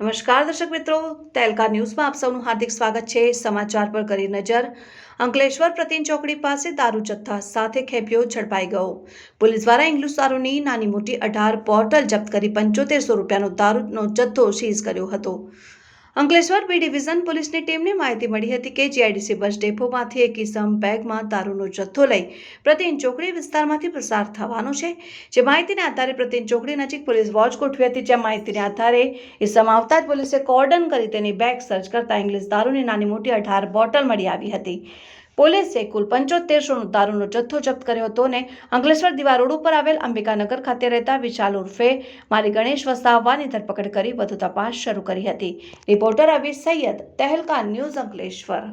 નમસ્કાર દર્શક મિત્રો તેલકા ન્યૂઝમાં આપ સૌનું હાર્દિક સ્વાગત છે. સમાચાર પર કરી નજર. અંકલેશ્વર પ્રતિન ચોકડી પાસે દારૂ જથ્થા સાથે ખેપિયો ઝડપાઈ ગયો. પોલીસ દ્વારા ઇંગ્લિશ દારૂની નાની મોટી અઢાર બોટલ જપ્ત કરી પંચોતેરસો રૂપિયાનો દારૂનો જથ્થો સીઝ કર્યો હતો. અંકલેશ્વર બી ડિવિઝન પોલીસની ટીમને માહિતી મળી હતી કે જીઆઈડીસી બસ ડેપોમાંથી એક ઇસમ બેગમાં દારૂનો જથ્થો લઈ પ્રતિન ચોકડી વિસ્તારમાંથી પસાર થવાનો છે. જે માહિતીના આધારે પ્રતિન ચોકડી નજીક પોલીસ વોચ ગોઠવી હતી. જ્યાં માહિતીના આધારે ઇસમ આવતા જ પોલીસે કોર્ડન કરી તેની બેગ સર્ચ કરતા ઇંગ્લિશ દારૂની નાની મોટી અઢાર બોટલ મળી આવી હતી. પોલીસે કુલ પંચોતેરસોનું દારૂનો જથ્થો જપ્ત કર્યો હતો અને અંકલેશ્વર દિવા રોડ ઉપર આવેલ અંબિકાનગર ખાતે રહેતા વિશાલ ઉર્ફે મારી ગણેશ વસાવવાની ધરપકડ કરી વધુ તપાસ શરૂ કરી હતી. Reporter Avi Syed Tehelka news Ankleshwar.